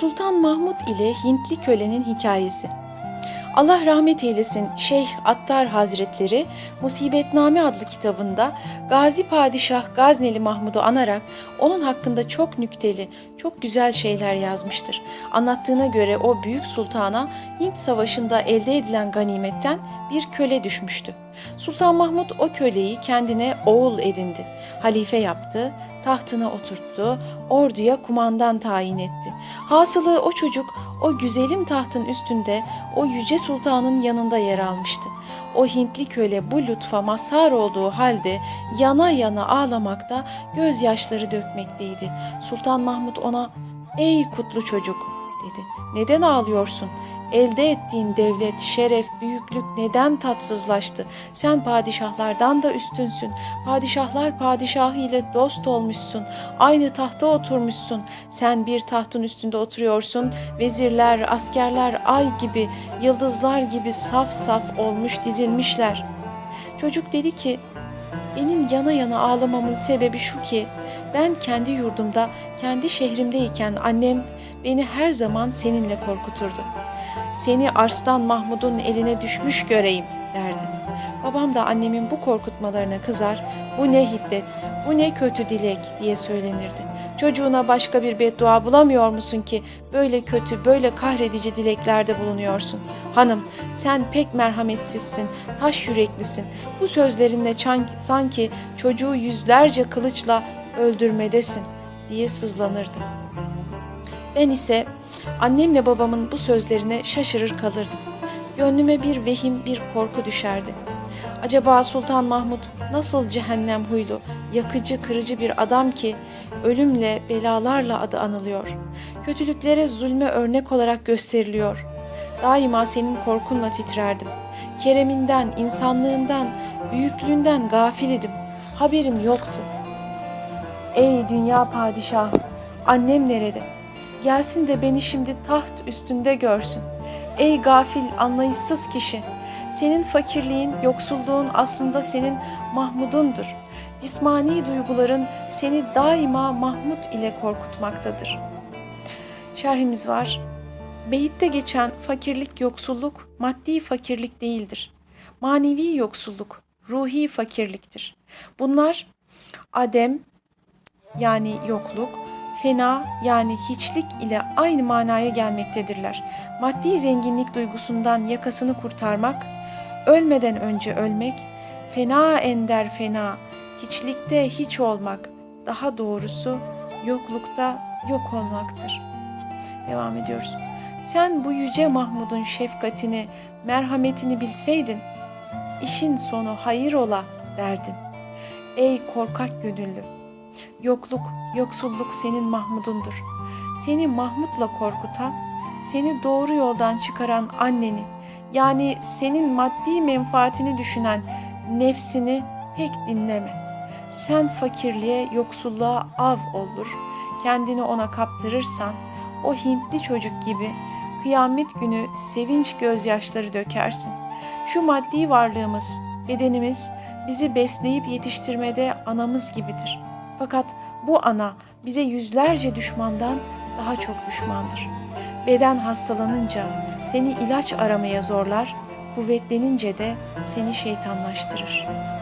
Sultan Mahmud ile Hintli kölenin hikayesi. Allah rahmet eylesin Şeyh Attar Hazretleri Musibetname adlı kitabında Gazi Padişah Gazneli Mahmud'u anarak onun hakkında çok nükteli, çok güzel şeyler yazmıştır. Anlattığına göre o büyük sultana Hint Savaşı'nda elde edilen ganimetten bir köle düşmüştü. Sultan Mahmud o köleyi kendine oğul edindi. Halife yaptı, tahtına oturttu, orduya kumandan tayin etti. Hasılı o çocuk o güzelim tahtın üstünde o yüce sultanın yanında yer almıştı. O Hintli köle bu lütfa mazhar olduğu halde yana yana ağlamakta, gözyaşları dökmekteydi. Sultan Mahmud ona "Ey kutlu çocuk," dedi. "Neden ağlıyorsun? Elde ettiğin devlet, şeref, büyüklük neden tatsızlaştı? Sen padişahlardan da üstünsün. Padişahlar padişahı ile dost olmuşsun. Aynı tahta oturmuşsun. Sen bir tahtın üstünde oturuyorsun. Vezirler, askerler ay gibi, yıldızlar gibi saf saf olmuş dizilmişler. Çocuk dedi ki, benim yana yana ağlamamın sebebi şu ki, ben kendi yurdumda, kendi şehrimdeyken annem beni her zaman seninle korkuturdu. Seni Arslan Mahmud'un eline düşmüş göreyim derdi. Babam da annemin bu korkutmalarına kızar, bu ne hiddet, bu ne kötü dilek diye söylenirdi. Çocuğuna başka bir beddua bulamıyor musun ki böyle kötü, böyle kahredici dileklerde bulunuyorsun? Hanım, sen pek merhametsizsin, taş yüreklisin. Bu sözlerinle çan- sanki çocuğu yüzlerce kılıçla öldürmedesin diye sızlanırdı. Ben ise annemle babamın bu sözlerine şaşırır kalırdım. Gönlüme bir vehim, bir korku düşerdi. Acaba Sultan Mahmud nasıl cehennem huylu, yakıcı, kırıcı bir adam ki ölümle, belalarla adı anılıyor. Kötülüklere, zulme örnek olarak gösteriliyor. Daima senin korkunla titrerdim. Kereminden, insanlığından, büyüklüğünden gafil idim. Haberim yoktu. Ey dünya padişahı, annem nerede? Gelsin de beni şimdi taht üstünde görsün. Ey gafil, anlayışsız kişi. Senin fakirliğin, yoksulluğun aslında senin Mahmud'undur. Cismani duyguların seni daima Mahmud ile korkutmaktadır. Şerhimiz var. Beyitte geçen fakirlik, yoksulluk maddi fakirlik değildir. Manevi yoksulluk, ruhi fakirliktir. Bunlar adem yani yokluk, fena yani hiçlik ile aynı manaya gelmektedirler. Maddi zenginlik duygusundan yakasını kurtarmak, ölmeden önce ölmek, fena ender fena, hiçlikte hiç olmak, daha doğrusu yoklukta yok olmaktır. Devam ediyoruz. Sen bu yüce Mahmud'un şefkatini, merhametini bilseydin, işin sonu hayır ola derdin. Ey korkak gönüllü! Yokluk, yoksulluk senin Mahmud'undur. Seni Mahmud'la korkutan, seni doğru yoldan çıkaran anneni, yani senin maddi menfaatini düşünen nefsini pek dinleme. Sen fakirliğe, yoksulluğa av olur. Kendini ona kaptırırsan, o Hintli çocuk gibi kıyamet günü sevinç gözyaşları dökersin. Şu maddi varlığımız, bedenimiz bizi besleyip yetiştirmede anamız gibidir. Fakat bu ana bize yüzlerce düşmandan daha çok düşmandır. Beden hastalanınca seni ilaç aramaya zorlar, kuvvetlenince de seni şeytanlaştırır.''